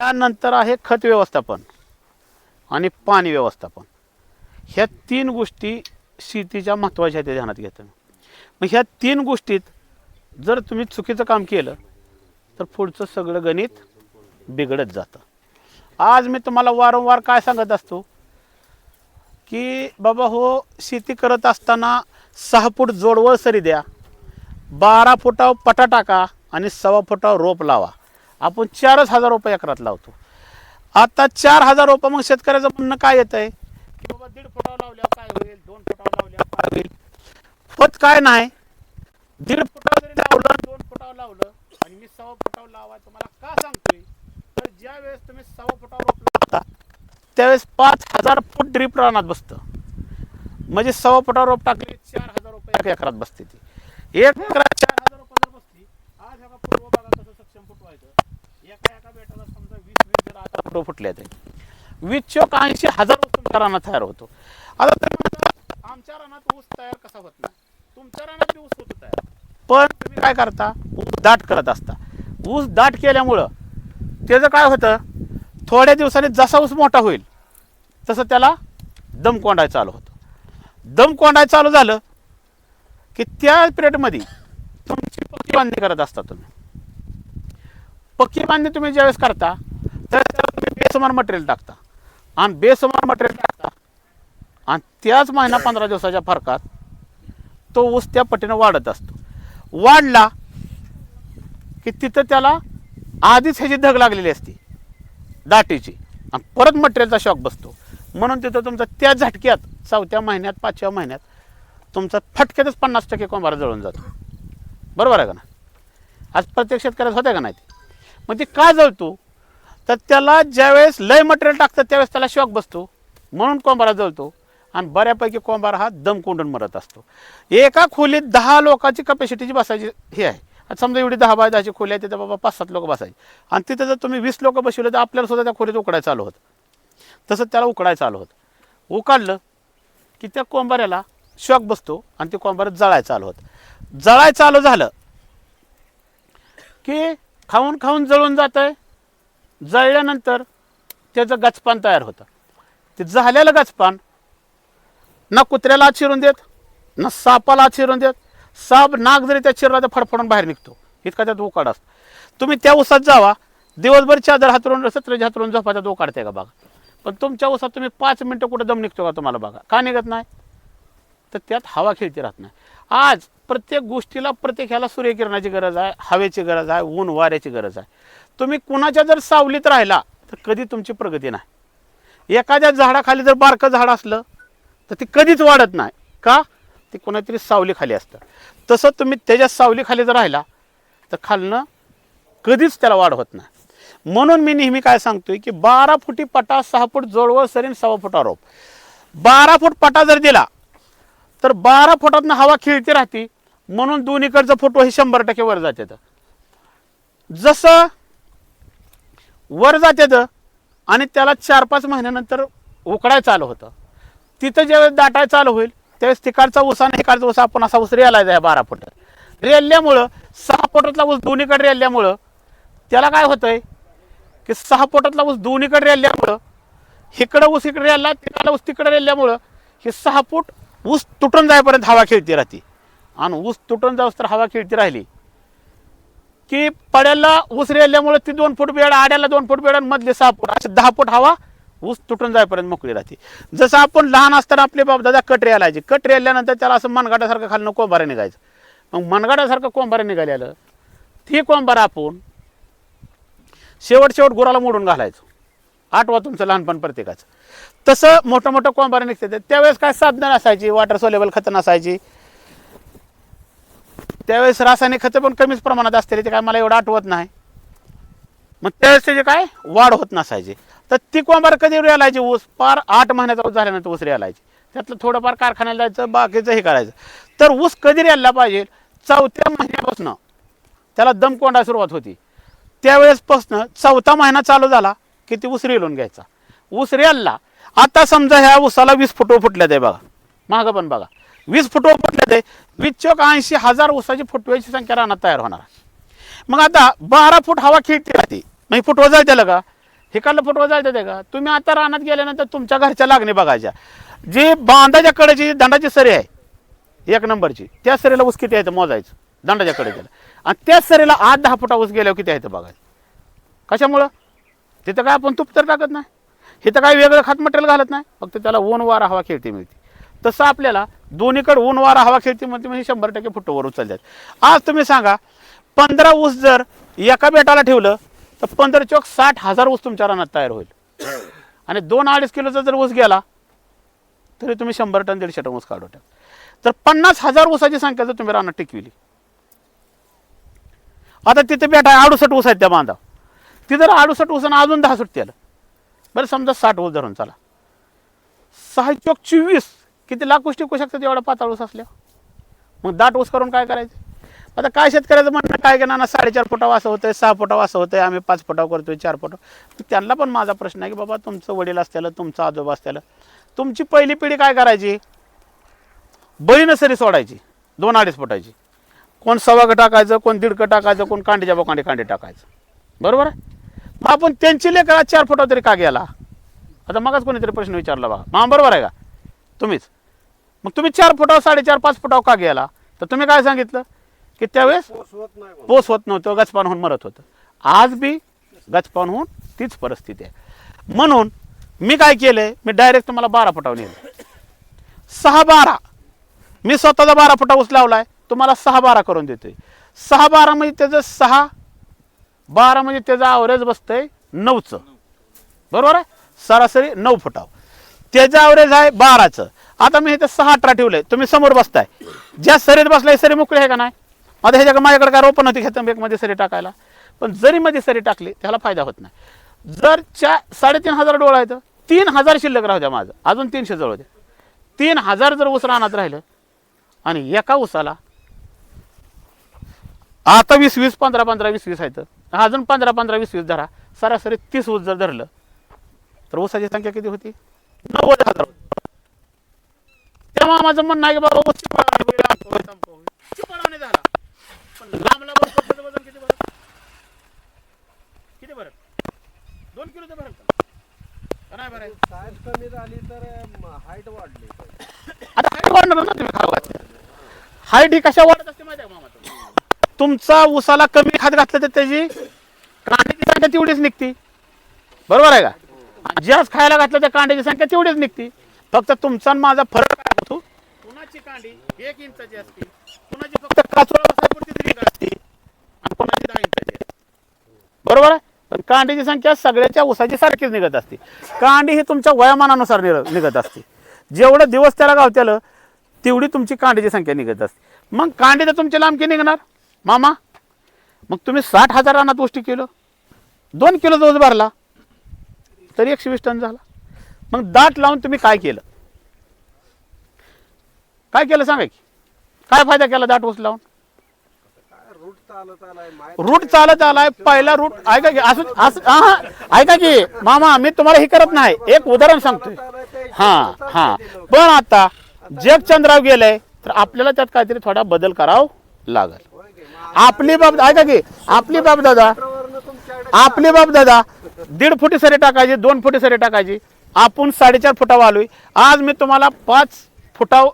त्यानंतर आहे खत व्यवस्थापन आणि पाणी व्यवस्थापन. ह्या तीन गोष्टी शेतीच्या महत्त्वाच्या आहेत ध्यानात घेतं मग ह्या तीन गोष्टीत जर तुम्ही चुकीचं काम केलं तर पुढचं सगळं गणित बिघडत जातं. आज मी तुम्हाला वारंवार काय सांगत असतो? की बाबा हो शेती करत असताना सहा फूट जोडवळ सरी द्या बारा फुटावर पटा टाका आणि सव्वा फुटावर रोप लावा. आपण चारच हजार रुपये एकरात लावतो. आता चार हजार रुपये मग शेतकऱ्याचं म्हणणं काय येत आहे की बाबा दीड फुटावर लावल्यावर काय होईल? दोन फुटावर लावल्या काय होईल? होत काय नाही. दीड फुटावर जरी लावलं दोन फुटावर लावलं आणि मी सव्वा फुटावर लावायचं तुम्हाला का सांगतोय? तर ज्या वेळेस तुम्ही सव्वा फुटावर रोप लावता त्यावेळेस पाच हजार फूट ड्रीप रानात बसतं. म्हणजे सव्वा फुटावर रोप टाकले चार हजार रुपये एक एकरात बसते ती. एक एकरात चार हजार रुपये जर बसली आज ह्या पूर्व भागात कसं सक्षम फुटवायचं. एका एका बेटाला समजा वीस वीस जर आता फुटो फुटले ते वीस चौक ऐंशी हजार ऊस तुमच्या रानात तयार होतो. आता तुम्ही म्हणता, आमच्या रानात ऊस तयार कसा होत नाही? तुमच्या रानात ऊस होतो तयार. पण तुम्ही काय करता? ऊस दाट करत असता. ऊस दाट केल्यामुळं त्याचं काय होतं? थोड्या दिवसांनी जसा ऊस मोठा होईल तसं त्याला दम कोंडाय चालू होतं. दम कोंडाय चालू झालं की त्या पिरियडमध्ये तुमची पक्की बांधणी करत असता तुम्ही. पक्की बांधणी तुम्ही ज्यावेळेस करता त्यावेळेस त्याला तुम्ही बेसमान मटेरियल टाकता. आणि बेसमान मटेरियल टाकता आणि त्याच महिना पंधरा दिवसाच्या फरकात तो ऊस त्या पटीनं वाढत असतो. वाढला की तिथं त्याला आधीच ह्याची धग लागलेली असते दाटीची. आणि परत मटेरियलचा शॉक बसतो. म्हणून तिथं तुमचा त्या झटक्यात चौथ्या महिन्यात पाचव्या महिन्यात तुमचा फटक्यातच पन्नास टक्के कोंबारा जळून जातो. बरोबर आहे का ना आज प्रत्येक शेतकऱ्यात होत्या का नाही ते? मग ते का जळतो? तर त्याला ज्यावेळेस लय मटेरियल टाकतात त्यावेळेस त्याला शॉक बसतो. म्हणून कोंबारा जळतो. आणि बऱ्यापैकी कोंबारा हा दम कोंडून मरत असतो. एका खोलीत दहा लोकांची कपॅसिटीची बसायची हे आहे. आता समजा एवढी दहा बाय दहाची खोली आहे तिथं बाबा पाच सात लोक बसायची. आणि तिथं जर तुम्ही वीस लोक बसवले तर आपल्याला सुद्धा त्या खोलीत उकडायचं आलो होतं. तसंच त्याला उकडायचं आलो होतं. उकाडलं की त्या कोंबाऱ्याला शॉक बसतो आणि ते कोंबाऱ्यात जळायचं आलो होतं. जळाय चालू झालं. की खाऊन खाऊन जळून जात आहे जळल्यानंतर त्याचं गचपान तयार होतं. ते झालेलं गचपान ना कुत्र्याला चिरून देत ना सापाला चिरून देत. साप नाक जरी त्या चिरला तर फडफडून बाहेर निघतो. इतका त्यात उकाड असतो. तुम्ही त्या उसात जावा. दिवसभर चादर हातरून सत्र हातरून झोपाचा तो का बघा. पण तुमच्या उसात तुम्ही पाच मिनटं कुठं दम निघतो का तुम्हाला बघा. का निघत नाही? तर त्यात हवा खेळती राहत नाही. आज प्रत्येक गोष्टीला प्रत्येक ह्याला सूर्यकिरणाची गरज आहे हवेची गरज आहे ऊन वाऱ्याची गरज आहे. तुम्ही कुणाच्या जर सावलीत राहिला तर कधी तुमची प्रगती नाही. एखाद्या झाडाखाली जर बारकं झाड असलं तर ते कधीच वाढत नाही. का? ते कोणातरी सावलीखाली असतं. तसं तुम्ही त्याच्या सावलीखाली जर राहिला तर खालनं कधीच त्याला वाढ होत नाही. म्हणून मी नेहमी काय सांगतोय की बारा फुटी पटा सहा फूट जोडवळ सरीन सव्वा फुटा रोप बारा फूट पटा जर दिला तर बारा फुटातनं हवा खेळती राहते. म्हणून दोन्हीकडचं फोटो हे शंभर टक्के वर जाते जसं वर जाते आणि त्याला चार पाच महिन्यानंतर उकडाय चालू होतं. तिथं ज्यावेळेस दाटाय चालू होईल त्यावेळेस तिकडचा ऊस आणि इकडचा ऊस आपण असा ऊस रेलायचा आहे बारा फुटात रेल्ल्यामुळं सहा फुटातला ऊस दोन्हीकडे रेल्ल्यामुळं त्याला काय होतंय? की सहा फुटातला ऊस दोन्हीकडे रेल्ल्यामुळं इकडं ऊस इकडे रेल्ला तिकडला ऊस तिकडे रेल्ल्यामुळं हे सहा फूट ऊस तुटून जाईपर्यंत हवा खेळती राहते. आणि ऊस तुटून जाऊस तर हवा खेळती राहिली. की पड्याला ऊस रेल्यामुळे ती दोन फूट बेड आड्याला दोन फूट बेड मधले सहा फूट. असे दहा फूट हवा ऊस तुटून जाईपर्यंत मोकळी राहते. जसं आपण लहान असताना आपले बाप दादा कट रेलायचे. कट रेल्यानंतर त्याला असं मनगाटासारखं खालनं कोंबारे निघायचं. मग मनगाटासारखं कोंबारे निघालेलं ते कोंबारा आपण शेवट शेवट गुराला मोडून घालायचो. आठवा तुमचं लहानपण प्रत्येकाचं. तसं मोठं मोठं कोंबारे निघते त्यावेळेस काय साधनं नसायची वॉटर सोलेबल खतं नसायची. त्यावेळेस रासायनिक खतं पण कमीच प्रमाणात असते ते काय मला एवढं आठवत नाही. मग त्यावेळेस त्याची काय? वाढ होत नसायची. तर ती कोंबार कधी रेलायची? ऊस पार आठ महिन्याचा ऊस झाल्यानंतर ऊस रेलायची. त्यातलं थोडंफार कारखान्याला जायचं बाकीचं हे करायचं. तर ऊस कधी रेलला पाहिजे? चौथ्या महिन्यापासून. त्याला दमकोंडा सुरुवात होती. त्यावेळेसपासून चौथा महिना चालू झाला. किती उसरी ऊस रेलून घ्यायचा? ऊस रेलला आता समजा ह्या ऊसाला वीस फुटो फुटल्यात आहे बघा. मागं पण बघा. वीस फुटो फुटल्यात आहे वीस ऐंशी हजार ऊसाची फुटव्याची संख्या रानात तयार होणार. मग आता बारा फूट हवा खेळती राहते. मग फुटवा जायचं त्याला का? हिकडलं फुटवा जायचं ते का? तुम्ही आता रानात गेल्यानंतर तुमच्या घरच्या लागणे बघायच्या. जी बांधाच्या कडेची दंडाची सरी आहे एक नंबरची त्या सरीला ऊस किती आहे मोजायचं. दंडाच्या कडे गेलं आणि त्याच सरीला आठ दहा फुटा ऊस गेल्यावर किती आहे ते बघायचं. कशामुळं? तिथं काय आपण तूप तर टाकत नाही. इथं काही वेगळं खात मटेरियल घालत नाही. फक्त त्याला ऊन वारा हवा खेळती मिळते. तसं आपल्याला दोन्हीकडे ऊन वारा हवा खेळती म्हणते म्हणजे शंभर टक्के फुटोवर उचलतात. आज तुम्ही सांगा पंधरा ऊस जर एका बेटाला ठेवलं तर पंधरा चौक साठ हजार ऊस तुमच्या रानात तयार होईल. आणि दोन अडीच किलोचा जर ऊस गेला तरी तुम्ही शंभर टन दीडशे टन ऊस काढू टाक. तर पन्नास हजार ऊसाची संख्या जर तुम्ही रानात टिकविली. आता तिथे बेटा अडुसठ ऊस आहेत त्या बांधा ती जर ऊस आणि अजून दहा सुटते आलं बरं समजा साठ ऊस धरून चला. सहा चौक चोवीस किती लाख गोष्टी टिकू शकतात एवढा पाताळ ऊस असल्या? मग दाट ऊस करून काय करायचं? आता काय शेतकऱ्याचं म्हणणं काय ना साडेचार फुटाव असं होतंय सहा फुटाव असं होतंय आम्ही पाच फुटाव करतोय चार फुटाव त्यांना पण माझा प्रश्न आहे की बाबा तुमचं वडील असत्याला तुमचं आजोबा असत्याला तुमची पहिली पिढी काय करायची? बळीनं सरी सोडायची दोन अडीच फुटायची कोण सवागं टाकायचं कोण दीडकं टाकायचं कोण कांडीच्या बोकांडी कांडी टाकायचं. बरोबर आहे? मग आपण त्यांची लेकरा चार फुटावर तरी का गेला? आता मगच कोणीतरी प्रश्न विचारला बा. हा बरोबर आहे का? तुम्हीच. मग तुम्ही चार फुटावर साडेचार पाच फुटावर का गेला? तर तुम्ही काय सांगितलं? की त्यावेळेस. पोस होत नव्हतं गचपान होऊन मरत होतं. आज बी गचपान होऊन तीच परिस्थिती आहे. म्हणून मी काय केलंय? मी डायरेक्ट तुम्हाला बारा फुटावर नेलं. सहा बारा. मी स्वतःचा बारा फुटा ऊस लावलाय. तुम्हाला सहा बारा करून देतोय. सहा बारा म्हणजे त्याचं सहा बारा म्हणजे त्याचं ॲव्हरेज बसतंय नऊचं. बरोबर आहे? सरासरी नऊ फुटाव त्याचं ॲव्हरेज आहे बाराचं. आता मी इथं सहा अठरा ठेवलंय. तुम्ही समोर बसताय. ज्या सरीत बसलाय सरी मोकळी आहे का नाही? आता ह्याच्या माझ्याकडे काय रोपण होती घेतं मध्ये सरी टाकायला. पण जरी मध्ये सरी टाकली त्याला फायदा होत नाही. जर चा साडेतीन हजार डोळा येतं तीन हजार शिल्लक राहू द्या माझं. अजून तीनशे जवळ द्या. तीन हजार जर ऊस रानात राहिलं आणि एका ऊसाला आता वीस वीस पंधरा पंधरा वीस वीस आहेत. अजून पंधरा पंधरा वीस वीस धरा. सरासरी तीस ऊस जर धरलं तर ऊसाची संख्या किती होती? नव्वद हजार तेव्हा माझं म्हणणं आहे की बाबा ऊस चिपळावणी झाला. पण लांब लांब वजन किती भरत किती भरत दोन किलोचं भरत का? नाही भरायचं? साईज कमी झाली तर हाईट वाढली. आता हाईट वाढणार ना तुम्ही हाईट ही कशा वाढत असते माहिती आहे का मामा तुम्हाला? तुमचा उसाला कमी खात घातलं तर त्याची कांड्याची संख्या तेवढीच निघते. बरोबर आहे का? ज्याच खायला घातलं तर कांड्याची संख्या तेवढीच निघते. फक्त तुमचा आणि माझा फरक काय होतो? कुणाची कांडी एक इंचाची असते कुणाची फक्त असते आणि कुणाची दहा इंचाची असते. बरोबर आहे? पण कांडीची संख्या सगळ्याच्या ऊसाची सारखीच निघत असते. कांडी ही तुमच्या वयामानानुसार निर- निघत असते. जेवढं दिवस त्याला गावत्याला तेवढी तुमची कांडीची संख्या निघत असते. मग कांडी तर तुमची लांबकी निघणार? मामा मग तुम्ही साठ हजार रानात गोष्टी किलो. दोन किलो दोज भरला तरी एकशे वीस टन झाला. मग दाट लावून तुम्ही काय केलं? काय केलं सांगा की? काय फायदा केला दाट ऊस लावून? रूट चालत आलाय पहिला रूट ऐका की असं असं हा ऐका की मामा मी तुम्हाला हे करत नाही एक उदाहरण सांगतोय. हा हा पण आता जग चंद्राव गेलंय तर आपल्याला त्यात काहीतरी थोडा बदल करावा लागल. आपली बाब ऐका की आपली बाब दादा आपली बाब दादा दीड फुटी सरी टाकायची दोन फुटी सरी टाकायची आपण साडेचार फुटावर आलोय. आज मी तुम्हाला पाच फुटाव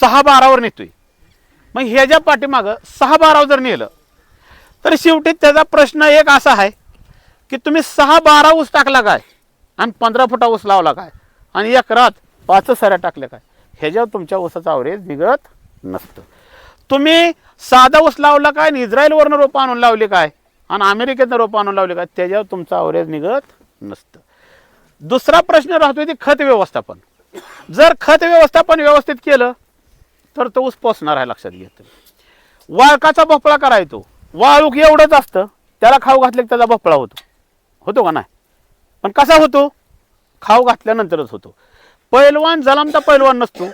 सहा बारावर नेतोय. मग ह्याच्या पाठीमागं सहा बारावर जर नेलं तर शेवटी त्याचा प्रश्न एक असा आहे की तुम्ही सहा बारा ऊस टाकला काय? आणि पंधरा फुटा ऊस लावला काय? आणि एक रात पाच सऱ्या टाकल्या काय? ह्याच्यावर तुमच्या ऊसाचा अवरेज निघत नसतं. तुम्ही साधा ऊस लावला काय आणि इस्रायलवरनं रोपं आणून लावली काय? आणि अमेरिकेतनं रोपं आणून लावली काय? त्याच्यावर तुमचा अवरेज निघत नसतं. दुसरा प्रश्न राहतो ते खत व्यवस्थापन. जर खत व्यवस्थापन व्यवस्थित केलं तर तो ऊस पोचणार आहे लक्षात घेत वाळकाचा भोपळा करायचो. वाळूक एवढंच असतं त्याला खाऊ घातले की त्याचा भोपळा होतो. होतो का नाही? पण कसा होतो? खाऊ घातल्यानंतरच होतो. पैलवान जलामचा पैलवान नसतो.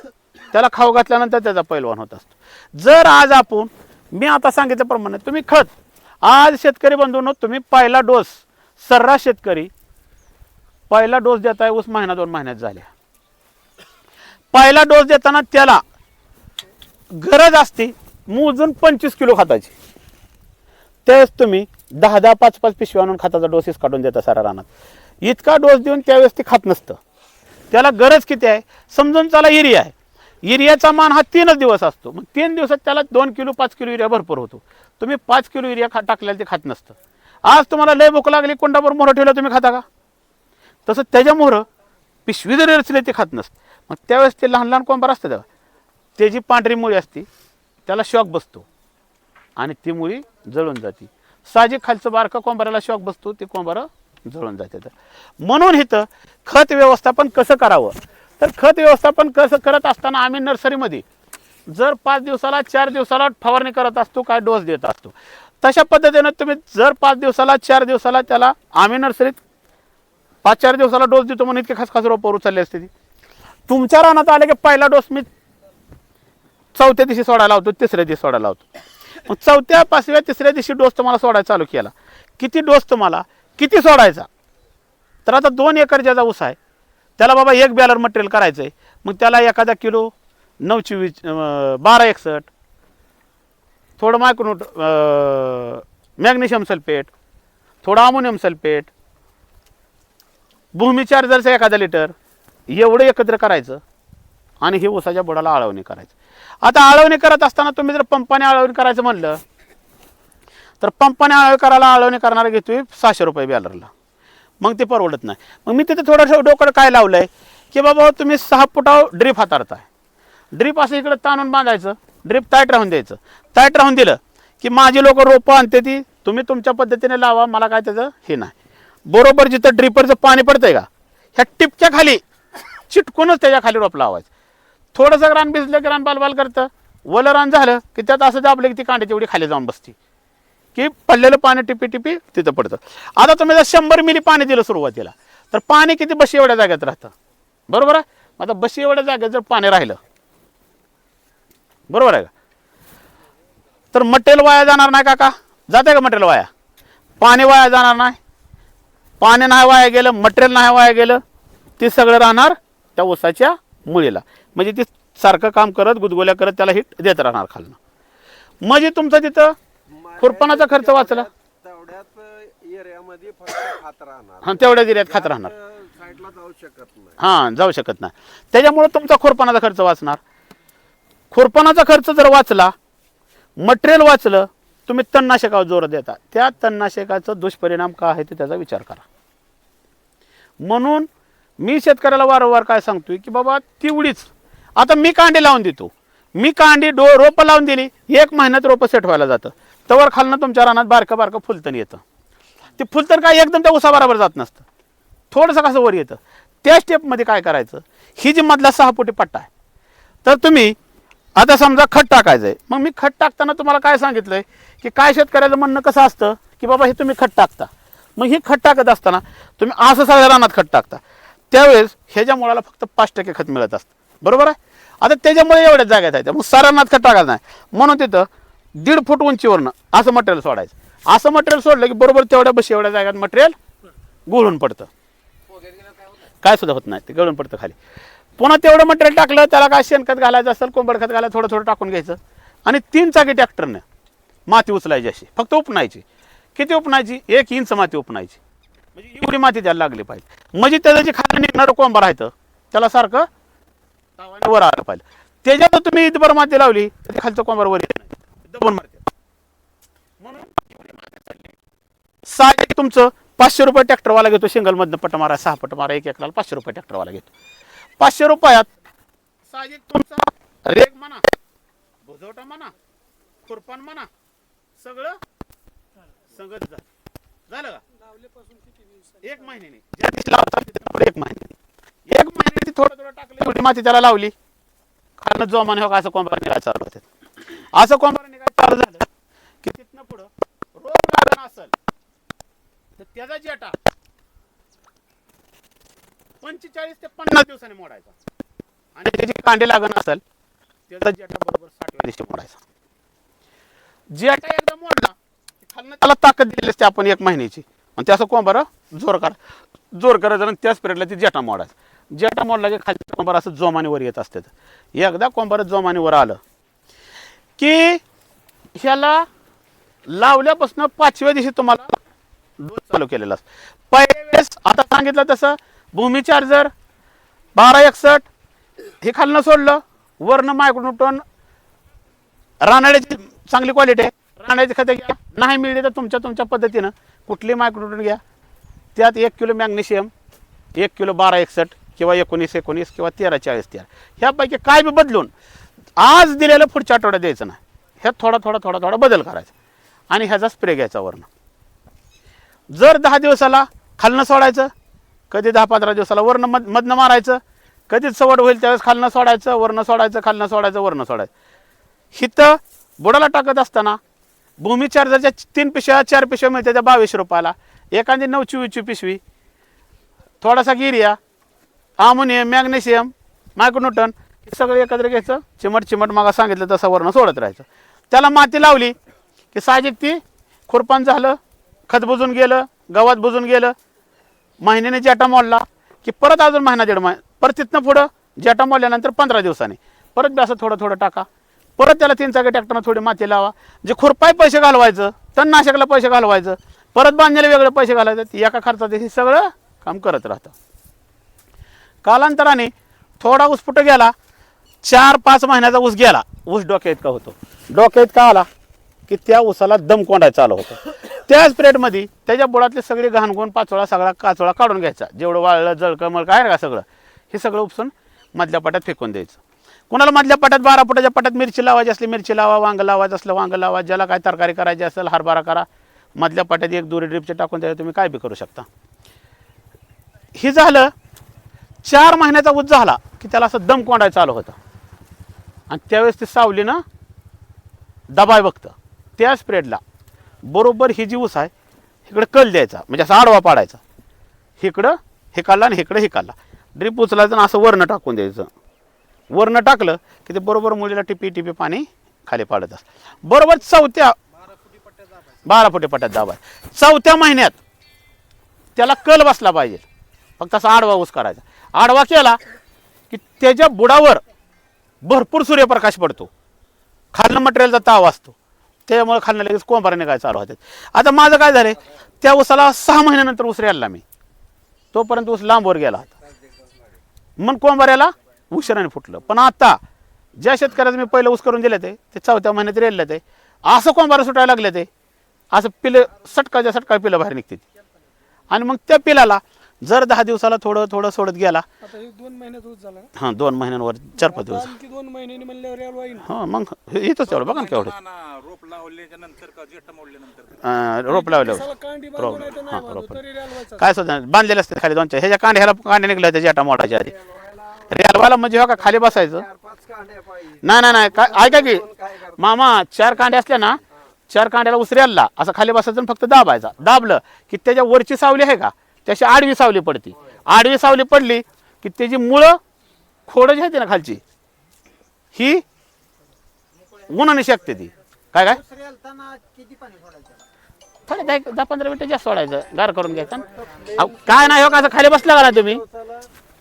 त्याला खाऊ घातल्यानंतर त्याचा पैलवान होत असतो. जर आज आपण मी आता सांगितल्याप्रमाणे तुम्ही खत आज शेतकरी बंधूंनो तुम्ही पहिला डोस सर्रास शेतकरी पहिला डोस देताय ऊस महिना दोन महिन्यात झाल्या. पहिला डोस देताना त्याला गरज असते मोजून पंचवीस किलो खताची. त्यावेळेस तुम्ही दहा दहा पाच पाच पिशव्या आणून खताचा डोसेस काढून देता सारा रानात. इतका डोस देऊन त्यावेळेस ते खात नसतं. त्याला गरज किती आहे? समजून त्याला एरिया आहे. युरियाचा मान हा तीनच दिवस असतो. मग तीन दिवसात त्याला दोन किलो पाच किलो युरिया भरपूर होतो. तुम्ही पाच किलो युरिया खा टाकलेला ते खात नसतं. आज तुम्हाला लय भूक लागली कोंडाभर मोहरं ठेवलं तुम्ही खाता का? तसं त्याच्या पिशवी जरी रचले ते खात नसतं. मग त्यावेळेस ते लहान लहान कोंबार असतं तेव्हा त्याची पांढरी मुळी असते त्याला शॉक बसतो. आणि ती मुळी जळून जाते. साहजिक खालचं बारका कोंबऱ्याला शॉक बसतो ते कोंबारं जळून जाते. म्हणून इथं खत व्यवस्थापन कसं करावं? तर खत व्यवस्थापन कसं करत असताना आम्ही नर्सरीमध्ये जर पाच दिवसाला चार दिवसाला फवारणी करत असतो काय डोस देत असतो. तशा पद्धतीनं तुम्ही जर पाच दिवसाला चार दिवसाला त्याला आम्ही नर्सरीत पाच चार दिवसाला डोस देतो म्हणून इतके खास खास रोपं उचलले असते ती. तुमच्या रानात आले की पहिला डोस मी चौथ्या दिवशी सोडायला लावतो तिसऱ्या दिवशी सोडायला लावतो. मग चौथ्या पाचव्या तिसऱ्या दिवशी डोस तुम्हाला सोडायला चालू केला. किती डोस तुम्हाला? किती सोडायचा? तर आता दोन एकर ज्याचा ऊस आहे त्याला बाबा एक बॅलर मटेरियल करायचं आहे मग त्याला एखादा किलो नऊ चोवीस बारा एकसष्ट थोडं मायक्रोट मॅग्नेशियम सल्फेट थोडं अमोनियम सल्फेट भूमी चार्जरचं एखादा लिटर एवढं एकत्र करायचं. आणि हे ऊसाच्या बुडाला आळवणी करायचं. आता आळवणी करत असताना तुम्ही जर पंपाने आळवणी करायचं म्हणलं तर पंपाने आळवणी करायला आळवणी करणारा घेतोय सहाशे रुपये बॅलरला. मग ते परवडत नाही. मग मी तिथे थोडंसं डोकं काय लावलं आहे की बाबा तुम्ही सहा फुटावर ड्रीप हाताळताय. ड्रीप असं इकडे ताणून बांधायचं. ड्रीप टाईट राहून द्यायचं. टाईट राहून दिलं की माझी लोक रोपं आणते ती तुम्ही तुमच्या पद्धतीने लावा मला काय त्याचं हे नाही. बरोबर जिथं ड्रिपरचं पाणी पडतंय का ह्या टिपच्या खाली चिटकूनच त्याच्याखाली रोप लावायचं. थोडंसं ग्रान भिजलं की रान बालबाल करतं. वलं रान झालं की त्यात असं दाबलं की ती कांड्याची एवढी खाली जाऊन बसती. की पडलेलं पाणी टिपी टिपी तिथं पडतं. आता तुम्ही जर शंभर मिली पाणी दिलं सुरुवातीला तर पाणी किती बशी एवढ्या जागेत राहतं? बरोबर आहे? मग आता बशी एवढ्या जागेत जर पाणी राहिलं बरोबर आहे का? तर मटेरियल वाया जाणार नाही काका. जाते का मटेरियल वाया? पाणी वाया जाणार नाही. पाणी नाही वाया गेलं मटेरियल नाही वाया गेलं ते सगळं राहणार त्या ऊसाच्या मुळीला. म्हणजे ती सारखं काम करत गुदगुल्या करत त्याला हिट देत राहणार खालनं. म्हणजे तुमचं तिथं खुरपणाचा खर्च वाचला. तेवढ्यात एरियामध्ये फक्त खात राहणार. हां तेवढ्या दिऱ्यात खात राहणार. साईडला जाऊ शकत नाही. हां जाऊ शकत नाही. त्याच्यामुळे तुमचा खुरपणाचा खर्च वाचणार. खुरपणाचा खर्च जर वाचला मटेरियल वाचलं तुम्ही तणनाशकावर जोर देता. त्या तणनाशकाचा दुष्परिणाम काय आहे ते त्याचा विचार करा. म्हणून मी शेतकऱ्याला वारंवार काय सांगतोय की बाबा तेवढीच. आता मी कांडी लावून देतो. मी कांडी डो रोपं लावून दिली. एक महिन्यात रोपं सेट व्हायला जातं. तवर खालनं तुमच्या रानात बारकं बारकं फुलतण येतं. ते फुलतण काय एकदम त्या उसाबरोबर जात नसतं. थोडंसं कसं वर येतं. त्या स्टेपमध्ये काय करायचं? ही जी मधला सहा फुटी पट्टा आहे तर तुम्ही आता समजा खत टाकायचं आहे मग मी खत टाकताना तुम्हाला काय सांगितलं आहे की काय शेतकऱ्याचं म्हणणं कसं असतं? की बाबा हे तुम्ही खत टाकता. मग ही खत टाकत असताना तुम्ही असं सगळ्या रानात खत टाकता. त्यावेळेस ह्याच्या मुळाला फक्त पाच टक्के खत मिळत असतं. बरोबर आहे? आता त्याच्यामुळे एवढ्याच जाग्यात आहे. मग साऱ्या रानात खत टाकायचं नाही. म्हणून तिथं दीड फूट उंचीवरनं असं मटेरियल सोडायचं. असं मटेरियल सोडलं की बरोबर तेवढ्या बशी एवढ्या जाग्यात मटेरियल गुळून पडतं. काय सुद्धा होत नाही ते गळून पडतं खाली. पुन्हा तेवढं मटेरियल टाकलं त्याला काय शेणखत घालायचं असेल कोंबड खत घालायचं थोडं थोडं टाकून घ्यायचं. आणि तीन चाकी ट्रॅक्टरनं माती उचलायची अशी. फक्त उपणायची किती उपणायची एक इंच माती उपणायची म्हणजे एवढी माती त्याला लागली पाहिजे. म्हणजे त्याचं जे खाली निघणारं आहे राहतं त्याला सारखं वर आलं पाहिजे. त्याच्यात तुम्ही इथभर माती लावली तर खालचं कोंबर वर येत नाही. दबून मारते. म्हणून एवढी माती चालली. सहा एक तुमचं पाचशे रुपये ट्रॅक्टरवाला घेतो सिंगलमधनं पट मारा सहा पट मारा एक एकराला पाचशे रुपये ट्रॅक्टरवाला घेतो. पाचशे रुपयात साहजिक तुमचा रेग म्हणा भुजवटा म्हणा खुरपान म्हणा सगळं संगत झालं. झालं का? एक महिन्याने. ज्या दिवशी लावतात एक महिन्याने. एक महिन्याने थोडं थोडं टाकलं माती त्याला लावली. कारण जोमाने हो असं कोंबार निघायला चालू होते असं कोंबार निघायला चालू झालं की तिथनं पुढं रोग लागण असेल तर त्याचा जेटा. पंचेचाळीस ते पन्नास दिवसांनी मोडायचा. आणि त्याची कांडे लागण असेल त्याचा जेटा बरोबर साठव्या दिवशी मोडायचा. जेटा एकदा मोडला खालनं त्याला ताकद दिली असते आपण एक महिन्याची. आणि ते असं कोंबार जोर कर जोर करायचं आणि त्याच पिरियडला ती जेटा मोडायचा. जेटा मोडला की खाली कोंबार असं जोमाने वर येत असते. एकदा कोंबार जोमाने वर आलं की ह्याला लावल्यापासून पाचव्या दिवशी तुम्हाला डोस चालू केलेला असतो. पहिल्या आता सांगितलं तसं भूमी चार्जर बारा एकसठ हे खालनं सोडलं वरनं मायक्रोन्यूटन रानाड्याची चांगली क्वालिटी आहे. रानाड्याची खतं घ्या नाही मिळली तर तुमच्या तुमच्या पद्धतीनं कुठली मायक्रोन्यूटन घ्या. त्यात एक किलो मॅग्नेशियम एक किलो बारा एकसठ किंवा एकोणीस एकोणीस किंवा तेरा चाळीस तेरा. ह्यापैकी काय बी बदलून आज दिलेलं पुढच्या आठवड्यात द्यायचं नाही. ह्यात थोडा थोडा थोडा थोडा बदल करायचा. आणि ह्याचा स्प्रे घ्यायचा वरनं. जर दहा दिवसाला खालनं सोडायचं कधी दहा पंधरा दिवसाला वरनं मध मधनं मारायचं कधी सवड होईल त्यावेळेस खालनं सोडायचं वरनं सोडायचं खालनं सोडायचं वरनं सोडायचं. हिथं बुडाला टाकत असताना भूमी चार्जरच्या तीन पिशव्या चार पिशव्या मिळते त्या बावीस रुपयाला. एखादी नऊ चोवीसची पिशवी. थोडासा गिरिया अमोनियम मॅग्नेशियम मायक्रोन्यूटन हे सगळं एकत्र घ्यायचं. चिमट चिमट मागा सांगितलं तसं वरनं सोडत राहायचं. त्याला माती लावली की साहजिक ती खुरपान झालं. खत बुजून गेलं गवत बुजून गेलं. महिन्याने जेटा मोडला की परत अजून महिना दीड महिना परत तिथनं पुढं जेटा मोडल्यानंतर पंधरा दिवसांनी. परत बी असं थोडं थोडं टाका. परत त्याला तीन चाकी ट्रॅक्टरनं थोडी माती लावा. जे खुरपाय पैसे घालवायचं तणनाशकाला पैसे घालवायचं परत बांधलेले वेगळे पैसे घालायचं एका खर्चात हे सगळं काम करत राहतं. कालांतराने थोडा ऊस फुट गेला चार पाच महिन्याचा ऊस गेला. ऊस डोक्या इतका होतो. डोक्या इतका आला की त्या ऊसाला दम कोंडायला चालू होतं. त्याच प्लेटमध्ये त्याच्या बुडातले सगळे घाणगुण पाचोळा सगळा काचोळा काढून घ्यायचा. जेवढं वाळलं जळकं मळकं आहे का सगळं? हे सगळं उपसून मधल्या पाट्यात फेकून द्यायचं. कोणाला मधल्या पाटात बारा फुटाच्या पाटात मिरची लावायची असली मिरची लावा वांग लावायचं असलं वांग लावा ज्याला काय तरकारी करायची असेल हरभरा करा. मधल्या पाट्यात एक दोरी ड्रिपचे टाकून द्यायला तुम्ही काय बी करू शकता. हे झालं चार महिन्याचा उज झाला की त्याला असं दम कोंडायला चालू होतं. आणि त्यावेळेस ते सावलीनं दबाय बघतं. त्या स्प्रेडला बरोबर ही जी ऊस आहे इकडं कल द्यायचा म्हणजे असा आडवा पाडायचा. इकडं हे काढला आणि इकडं हे काढला. ड्रीप उचलायचं आणि असं वरनं टाकून द्यायचं. वरनं टाकलं की ते बरोबर मुलीला टिपी टिपी पाणी खाली पाडत असतं. बरोबर चौथ्या बारा फुटी पट्ट्यात दाबाय चौथ्या महिन्यात त्याला कल बसला पाहिजे. फक्त असा आडवा ऊस करायचा आडवा केला की त्याच्या बुडावर भरपूर सूर्यप्रकाश पडतो. खालनं मटेरियलचा ताव असतो. त्यामुळे खाल्ल्या लगेच कोंबारा काय चालू होते आता माझं काय झालं त्या उसाला सहा महिन्यानंतर उसरी रेलला मी. तोपर्यंत ऊस लांबवर गेला होता. मग कोंबाऱ्याला उशिराने फुटलं. पण आता ज्या शेतकऱ्याचं मी पहिलं ऊस करून दिले ते ते चौथ्या महिन्यात रेललं ते. असं कोंबारा सुटायला लागले ते. असं पिलं सटकाच्या सटका पिलं बाहेर निघते आणि मग त्या पिलाला जर दहा दिवसाला थोडं थोडं सोडत गेला. आता हे दोन महिन्यात ऊस झाला हां दोन महिन्यांवर चार पाच दिवस. आणखी दोन महिन्यांनी म्हणल्यावर यायला होईल हां मग येतोच तेवढं बघा ना केवढं. ना ना रोप लावल्याच्या नंतर का जेट मोडल्यानंतर अं, रोप लावल्यावर. कांडी बांधून नाही तर नाही बांधू काय सुद्धा बांधलेले असते खाली दोनच्या ह्याच्या कांड्या ह्याला कांड्या निघल्या त्याच्या आटा मोठाच्या आधी. रेल्वाला म्हणजे हो का खाली बसायचं? चार पाच कांड्या पाहिजे नाही नाही नाही काय ऐका की मामा चार कांड्या असल्या ना चार कांड्याला उसऱ्याला असं खाली बसायचं आणि फक्त दाबायचा. दाबलं की त्याच्या वरची सावली आहे का? त्याची आडवी सावली पडते. आडवी सावली पडली की त्याची मुळं खोडं जी आहे ना खालची. ही उन्हाने शकते ती. काय काय? थोडं दहा दहा पंधरा मिनटं जास्त सोडायचं. गार करून घ्यायचं. अहो, काय नाही हो का असं खाली बसला का ना तुम्ही?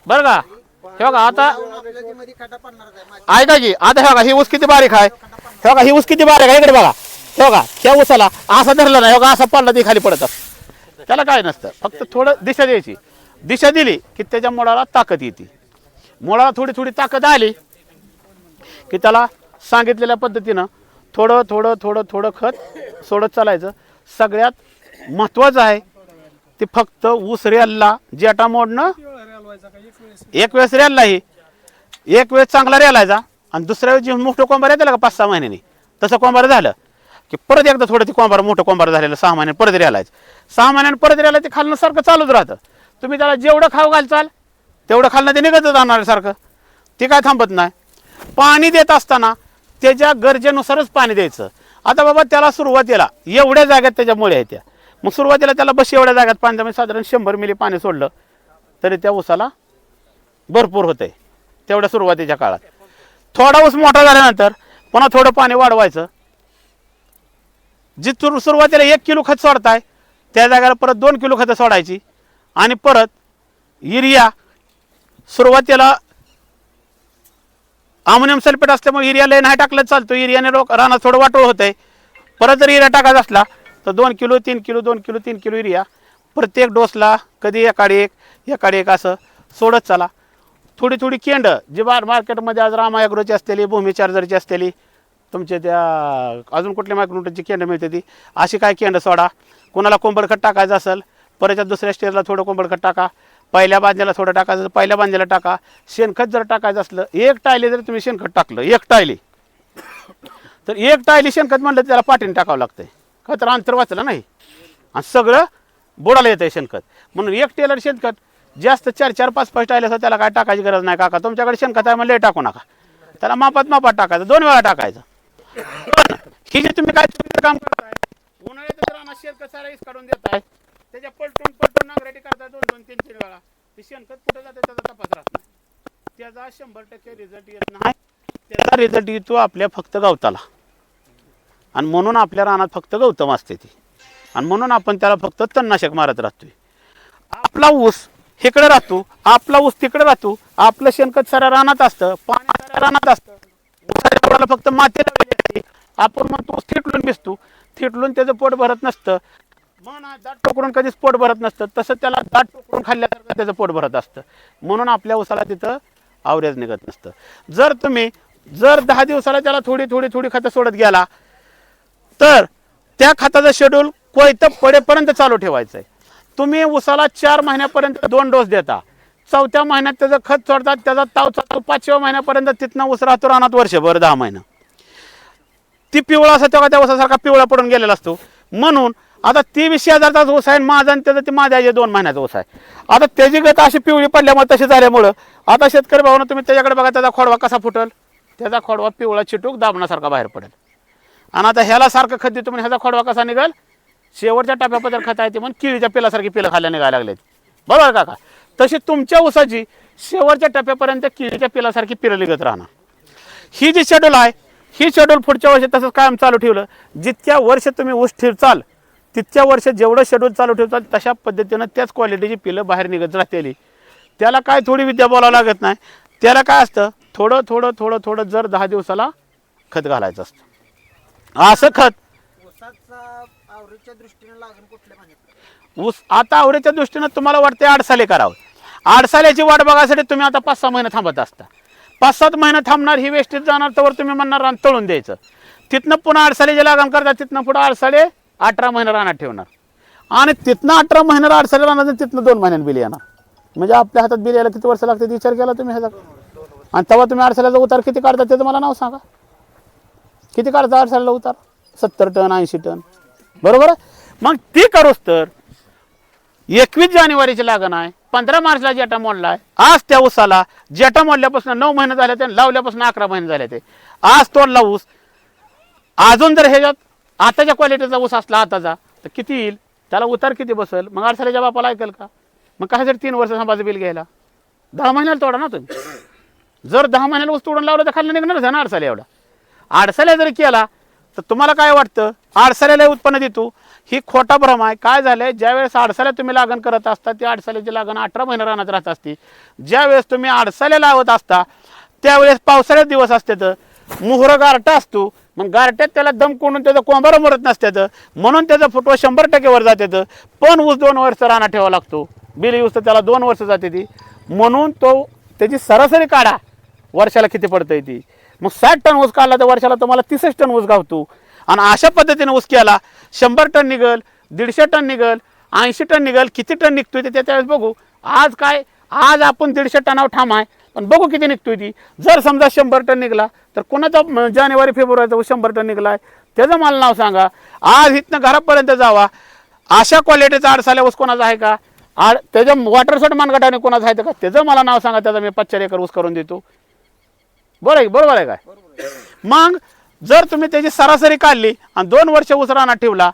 बरं का? हे बघा आता ऐका की आता हे बघा ही ऊस किती बारीक आहे? हे बघा ही ऊस किती बारीक आहे? इकडे बघा. हे बघा त्या ऊसाला असा धरला नाही हे बघा असा पडला ती खाली पडत. असतं. त्याला काय नसतं. फक्त थोडं दिशा द्यायची. दिशा दिली की त्याच्या मुळाला ताकद येते. मुळाला थोडी थोडी ताकद आली की त्याला सांगितलेल्या पद्धतीनं थोडं थोडं थोडं थोडं खत सोडत चालायचं. सगळ्यात महत्त्वाचं आहे ते फक्त ऊस रेलला जेटा मोडणं एक वेळेस एक वेळेस रेललाही एक वेळेस चांगला रेलायचा आणि दुसऱ्या वेळेस मोठं कोंबार त्याला का पाच सहा महिन्यांनी. तसं कोंबार झालं. की परत एकदा थोडं ते कोंबार मोठं कोंबार झालेलं सहा महिन्यात परत रेलायचं सहा महिन्यानं परत रेला ते खालनं सारखं चालूच राहतं. तुम्ही त्याला जेवढं खाऊ घालचाल तेवढं खालनं ते निघतच राहणार सारखं. ते काय थांबत नाही. पाणी देत असताना त्याच्या गरजेनुसारच पाणी द्यायचं. आता बाबा त्याला सुरुवातीला एवढ्या जाग्यात त्याच्यामुळे आहे त्या. मग सुरुवातीला त्याला बस एवढ्या जाग्यात पाणी द्या, साधारण शंभर मिली पाणी सोडलं तरी त्या ऊसाला भरपूर होते तेवढ्या सुरुवातीच्या काळात. थोडा ऊस मोठा झाल्यानंतर पुन्हा थोडं पाणी वाढवायचं. जी सुरुवातीला एक किलो खत सोडताय त्या जागेला परत दोन किलो खतं सोडायची. आणि परत युरिया सुरुवातीला अमोनियम सल्फेट असल्यामुळे युरिया लय नाही टाकलं चालतो. युरियाने रोग रानात थोडं वाटोळ होतंय. परत जर युरिया टाकायचा असला तर दोन किलो तीन किलो दोन किलो तीन किलो युरिया प्रत्येक डोसला कधी एकाडी एक एकाडी एक असं सोडत चला. थोडी थोडी केंड जी बार मार्केटमध्ये आज रामायाग्रोची असलेली भूमी चार्जरची असलेली तुमच्या त्या अजून कुठल्या मायक्रोनूटची केंड मिळते ती? अशी काय केंड सोडा? कोणाला कोंबडखत टाकायचं असेल परत दुसऱ्या स्टेजला थोडं कोंबडखत टाका. पहिल्या बांधण्याला थोडं टाकायचं असेल, पहिल्या बांधण्याला टाका. शेणखत जर टाकायचं असलं एक टायले जर तुम्ही शेणखत टाकलं एक टायली. तर एक टायली शेणखत म्हणलं तर त्याला पाठीने टाकावं लागतं का तर अंतर वाचलं नाही. आणि सगळं बुडाला येतं शेणखत. म्हणून एक टेलर शेणखत जास्त चार चार पाच पाच टायले असं त्याला काय टाकायची गरज नाही. काका तुमच्याकडे शेणखत आहे म्हणलं टाकू नका. त्याला मापात मापात टाकायचं दोन वेळा टाकायचं. हे जे तुम्ही काय चुकीचं काम करताय? उन्हाळ्यात रानात शेणखत सारा इस काढून देताय. त्याच्या पलटून पलटून नांगराटी करताय दोन दोन तीन तीन वेळा. ते शेणखत कुठं जाते त्याचा तपास राहत नाही. त्याचा शंभर टक्के रिझल्ट येत नाही. त्याचा रिझल्ट येतो आपल्या फक्त गवताला. आणि म्हणून आपल्या रानात फक्त गौतम असते ती. आणि म्हणून आपण त्याला फक्त तणनाशक मारत राहतोय. आपला ऊस इकडे राहतो आपला ऊस तिकडे राहतो. आपलं शेणखत साऱ्या रानात असतं पाणी साऱ्या रानात असतं. फक्त माती आपण म्हणतो थेटलून थिटलून भिजतो. थिटलून त्याचं पोट भरत नसतं. मन दाट टोकरून कधीच पोट भरत नसतं. तसं त्याला दाट टोकरून खाल्ल्यासारखं त्याचं पोट भरत असतं. म्हणून आपल्या ऊसाला तिथं आवरेज निघत नसतं. जर तुम्ही जर दहा दिवसाला त्याला थोडी थोडी थोडी खतं सोडत गेला तर त्या खताचं शेड्यूल कोयतं पडेपर्यंत चालू ठेवायचं आहे तुम्ही उसाला चार महिन्यापर्यंत दोन डोस देता. चौथ्या महिन्यात त्याचं खत सोडतात त्याचा ताव चालतो. पाचव्या महिन्यापर्यंत तिथनं ऊस राहतो रानात वर्षभर दहा महिना. ती पिवळा असं तेव्हा त्या वसासारखा पिवळा पडून गेलेला असतो. म्हणून आता ती वीस हजारचा ऊस आहे आणि माझा आणि त्याचा ती माझ्या दोन महिन्याचा ऊस आहे. आता त्याची गत अशी पिवळी पडल्यामुळे तशी झाल्यामुळं आता शेतकरी भावना तुम्ही त्याच्याकडे बघा त्याचा खोडवा कसा फुटल. त्याचा खोडवा पिवळा चिटूक दाबण्यासारखा बाहेर पडेल. आणि आता ह्याला सारखं खत देतो म्हणजे ह्याचा खोडवा कसा निघाल? शेवटच्या टप्प्यापत्र खत आहे ते म्हणून किळीच्या पिलासारखी पिलं खायला निघायला लागलेत. बरोबर काका तशी तुमच्या ऊसाची शेवटच्या टप्प्यापर्यंत किळीच्या पिलासारखी पिरं निघत राहणार. ही जी शेड्यूल आहे ही शेड्यूल पुढच्या वर्षी तसंच कायम चालू ठेवलं. जितक्या वर्ष तुम्ही ऊस ठेवचाल तितक्या वर्ष जेवढं शेड्यूल चालू ठेवचाल तशा पद्धतीनं त्याच क्वालिटीची पिलं बाहेर निघत राहतेली. त्याला काय थोडी विद्या बोलावं लागत नाही. त्याला काय असतं थोडं थोडं थोडं थोडं जर दहा दिवसाला खत घालायचं असतं. असं खत ऊस आता आवडीच्या दृष्टीनं तुम्हाला वाटते आडसाले करावं. आडसाल्याची वाट बघायसाठी तुम्ही आता पाच सहा महिने थांबत असता. पाच सात महिना थांबणार ही वेस्टेज जाणार तर तुम्ही म्हणणार रान तळून द्यायचं. तिथनं पुन्हा आडसाल्याचे लागण करतात तिथनं पुढं आडसाले अठरा महिने रानात ठेवणार. आणि तिथनं अठरा महिने आडसाले राहणार तिथनं दोन महिन्यात बिल येणार. म्हणजे आपल्या हातात बिल यायला किती वर्ष लागते विचार केला तुम्ही ह्याचा? आणि तेव्हा तुम्ही आडसाल्याचा उतार किती काढता त्याचं मला नाव सांगा. किती काढता आडसाल्याला उतार? सत्तर टन ऐंशी टन. बरोबर मग ती करूस तर एकवीस जानेवारीची लागण आहे. पंधरा मार्चला जेटा मोडला आहे. आज त्या ऊसाला जेटा मोडल्यापासून नऊ महिने झाले ते लावल्यापासून अकरा महिने झाले ते आज तोडला ऊस. अजून जर ह्याच्यात आताच्या क्वालिटीचा ऊस असला आताचा तर किती येईल? त्याला उतार किती बसेल? मग अडसाल्याच्या बापाला ऐकेल का? मग काय जर तीन वर्ष संपाचं बिल घ्यायला? दहा महिन्याला तोडा ना तुम्ही. जर दहा महिन्याला ऊस तोडून लावलं तर खाली निघणारच आहे ना अडसाला एवढा अडसाला जर केला तर तुम्हाला काय वाटतं? आडसाल्याला उत्पन्न देतो. ही खोटा भ्रम आहे. काय झालंय? ज्यावेळेस आडसाल्या तुम्ही लागण करत असता ती आडसाल्याची लागण अठरा महिने राहण्यात राहत असते. ज्यावेळेस तुम्ही आडसाल्या लावत असता त्यावेळेस पावसाळ्यात दिवस असते तर मोहर गारटा असतो. मग गारट्यात त्याला दम कोणून त्याचं कोंबारं मरत नसत्यात म्हणून त्याचा फुटवा शंभर टक्के वर जाते पण ऊस दोन वर्ष राहणार ठेवा लागतो. बिल ऊस तर त्याला दोन वर्ष जाते ती. म्हणून तो त्याची सरासरी काढा. वर्षाला किती पडतंय ती? मग साठ टन ऊस काढला तर वर्षाला तुम्हाला तीसच टन ऊस गावतो. आणि अशा पद्धतीने ऊस केला शंभर टन निघल दीडशे टन निघल ऐंशी टन निघल किती टन निघतोय ते त्याच्या वेळेस बघू. आज काय? आज आपण दीडशे टनावर ठाम आहे पण बघू किती निघतोय ती. जर समजा शंभर टन निघला तर कोणाचा जानेवारी फेब्रुवारीचा शंभर टन निघलाय त्याचं मला नाव सांगा. आज इथनं घरापर्यंत जावा. अशा क्वालिटीचा आडसाल्या ऊस कोणाचा आहे का? आड त्याच्या वॉटर शॉट मानगटाने कोणाचं आहे का? त्याचं मला नाव सांगा त्याचा मी पाच चार एकर ऊस करून देतो. बरं आहे बरोबर आहे काय? मग जर तुम्ही त्याची सरासरी काढली आणि दोन वर्ष उसराना ठेवला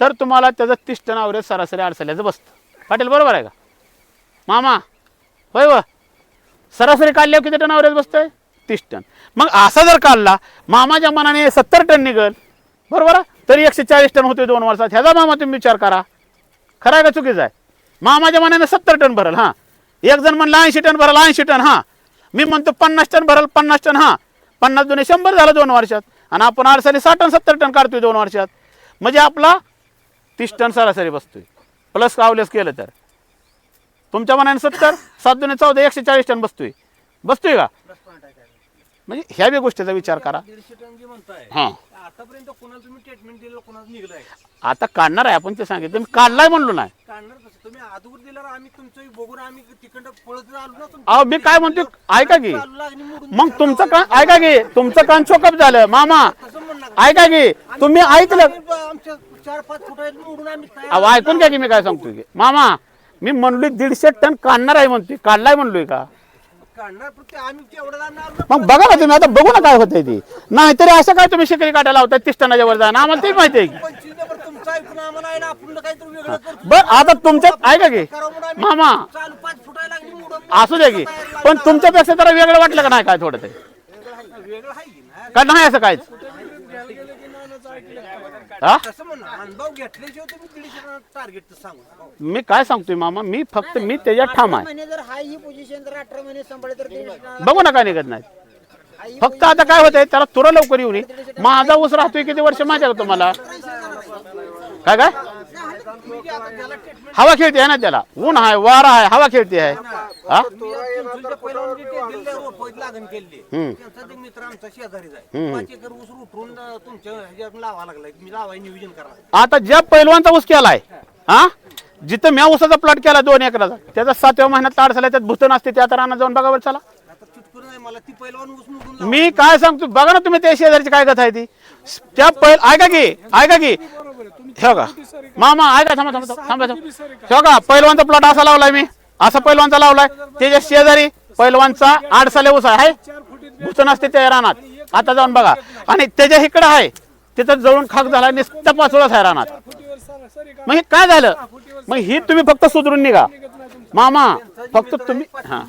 तर तुम्हाला त्याचं तीस टन आवरेज सरासरी अडसल्याचं बसतं. पाटील बरोबर आहे का? मामा होय व? सरासरी काढल्यावर किती टन आवरेज बसतंय? तीस टन. मग असा जर काढला मामाच्या मनाने सत्तर टन निघल. बरोबर तरी एकशे चाळीस टन होते दोन वर्षात. ह्याचा मामा तुम्ही विचार करा. खरं आहे का चुकीचा आहे? मामाच्या मनाने सत्तर टन भरल हां. एक जण म्हणलं ऐंशी टन भरल ऐंशी टन हां. मी म्हणतो पन्नास टन भरल पन्नास टन हां. पन्नास दोन्ही शंभर झालं दोन वर्षात. आणि आपण आडसाली साठ टन सत्तर टन काढतोय दोन वर्षात. म्हणजे आपला तीस टन सरासरी बसतोय. प्लस कावलेस केलं तर. तुमच्या मनाने सत्तर सात दोन चौदा एकशे चाळीस टन बसतोय. बसतोय का? म्हणजे ह्या बी गोष्टीचा विचार करा. हां. आतापर्यंत कोणाला तुम्ही ट्रीटमेंट दिलं कोणाला निघलंय? आता काढणार आहे आपण ते सांगितलं. मी काढलाय म्हणलो नाही. तुम्ही अगोदर दिल्यावर आम्ही तुमचं बघून आम्ही तिकडं पळत आलो ना तुमचं. अहो मी काय म्हणतोय? ऐका की. चालू लागली मोडून. मग तुमचं कान ऐका की. तुमचं कान चोकअप झालं. मामा तसं म्हणणार ऐका की. तुम्ही ऐकलं आम्ही आमच्या चार पाच फुट मोडून आम्ही तयार अहो ऐकून घ्या की मी काय सांगतोय की. मामा मी म्हणलोय दीडशे टन काढणार आहे म्हणतोय. काढलाय म्हणलोय का? काढणार पण ते आम्ही तेवढं जाणार ना? मग बघा ना तुम्ही आता बघू ना काय होतंय ती. नाहीतरी असं काय तुम्ही शिकरी काढायला लावताय तीस टनाच्या वर जाणं? आम्हाला तेच माहिती आहे की. पंचवीस नंबर तुमचं ऐकून आम्हाला आहे ना आपण काहीतरी वेगळं करतो. बर आता तुमचं ऐका की करावं म्हणून आम्ही मामा. चालू पाच फुटायला लागली मोडून असू द्या की. पण तुमच्यापेक्षा जरा वेगळं वाटलं का नाही काय थोडं ते? वेगळं आहे की नाही? असं काहीच? हा? तसं म्हणा अनुभव घेतल्याशिवाय तुम्ही दीडशे टार्गेट सांगू मी काय सांगतोय मामा? मी फक्त मी त्याच्यात ठाम आहे. महिने जर हाय ही पोझिशन जर अठरा महिने सांभाळले तर दीड बघू ना काय निघत नाही फक्त आता काय होतंय त्याला तुरा लवकर येऊ नये माझा ऊस राहतोय किती वर्ष माहिती आहे का तुम्हाला? काय काय? हवा खेळते आहे ना त्याला. ऊन आहे वारा आहे हवा खेळते आहे. हा? हम्म. आता ज्या पैलवानचा ऊस केलाय हा? जिथं म्या ऊसाचा प्लॉट केला दोन एकराचा त्याचा सातव्या महिन्यात लाड झाला त्यात भूतन असते त्या तर रानात जाऊन बघावर चला. मी काय सांगतो बघा ना तुम्ही त्या शेजारची काय कथा आहे ती. त्या पैल ऐका की ऐका की. हे का? मामा ऐका थांबा थांबा थांबा हे का? पैलवानचा प्लॉट असा लावलाय मी. असा पैलवानचा लावलाय. त्याच्या शेजारी पैलवानचा आडसाले ऊस आहे भूतन असते त्या रानात. आता जाऊन बघा. आणि त्याच्या इकडं आहे तिथं जळून खाक झाला नुसतं पाचोळाच आहे रानात. मग हे काय झालं? मग ही तुम्ही फक्त सुधरून निघा. मामा फक्त तुम्ही हा.